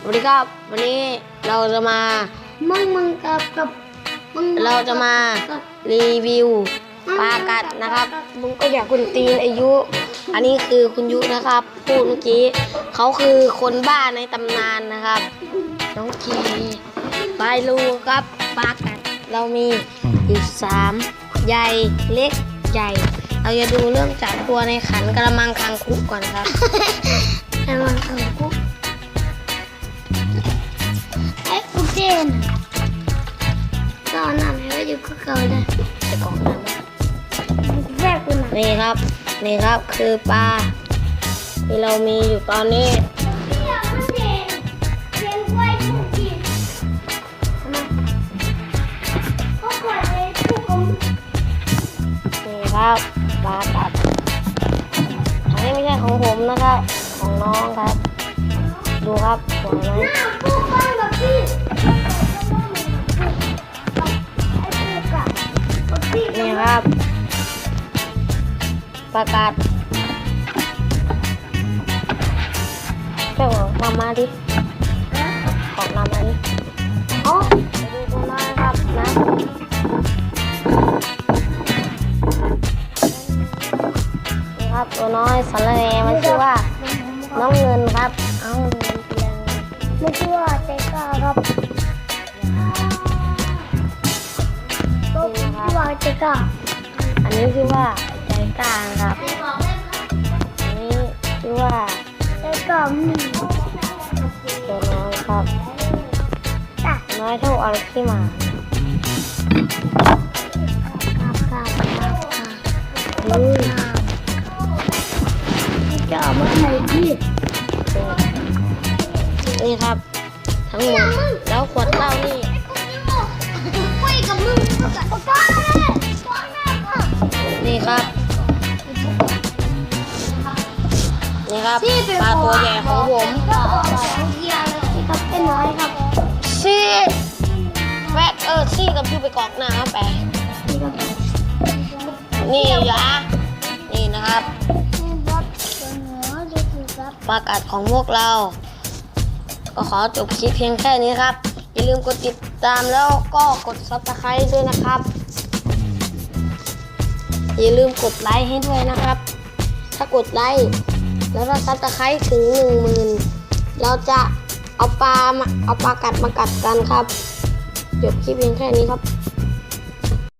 สวัสดีครับ วันนี้เราจะมา มึงมึงกับกับมึงเราจะมากับรีวิวปลากัดนะครับมึงก็อยากคุณตีนอายุ อันนี้คือคุณยุนะครับ พูดเมื่อกี้เขาคือคนบ้าในตำนานนะครับ น้องทีไปรูครับปลากัดเรามีอยู่สามใหญ่เล็กใหญ่ เราจะดูเรื่องจากตัวในขันกระมังคังคุกก่อนครับ อ้กูเจนตอนนั้นให้ไปอยู่กับเขาเลยไปกล่องน้ำแรกกูนะนี่ครับนี่ครับคือปลาที่เรามีอยู่ตอนนี้นี่ครับปลากัดอันนี้ไม่ใช่ของผมนะครับ ของน้องครับ ดูครับสวยไหม นี่ครับปลากัดเจ้าของมามาดิของมามาดิอ๋อดูตัวน้ครับนะนี่ครับตัวน้อยสารแหนมันชื่อว่าน้องเงินครับ เอา ไม่ชื่อว่าเจ๊ก้าครับก็ชื่อว่าเจ๊ก้าอันนี้ชื่อว่าใจกลางครับ อันนี้ชื่อว่าเจ๊ก้ามีตัวน้อยครับจ้ะน้อยเท่าอะไรที่มาครับครับครับครับ้งหมดแล้วขวดเหล้านี่ยกับมึงกับป้าเลยป้าแม่ก็นี่ครับ นี่ครับปลาตัวใหญ่ของผมก็ออกแบบเกียร์เลยครับเป็นน้อยครับซี่แวกเออซี่กับยูไปกอกหน้าครับแปนี่ครับนี่ยานี่นะครับนี่ครับตัวเนือจะคือครับ ประกาศของพวกเรา ก็ขอจบคลิปเพียงแค่นี้ครับ อย่าลืมกดติดตามแล้วก็กดซับสไครต์ด้วยนะครับ อย่าลืมกดไลค์ให้ด้วยนะครับ ถ้ากดไลค์แล้วถ้าซับสไครต์ถึงหนึ่งหมื่นเราจะเอาปลามาเอาปลากัดมากัดกันครับ จบคลิปเพียงแค่นี้ครับ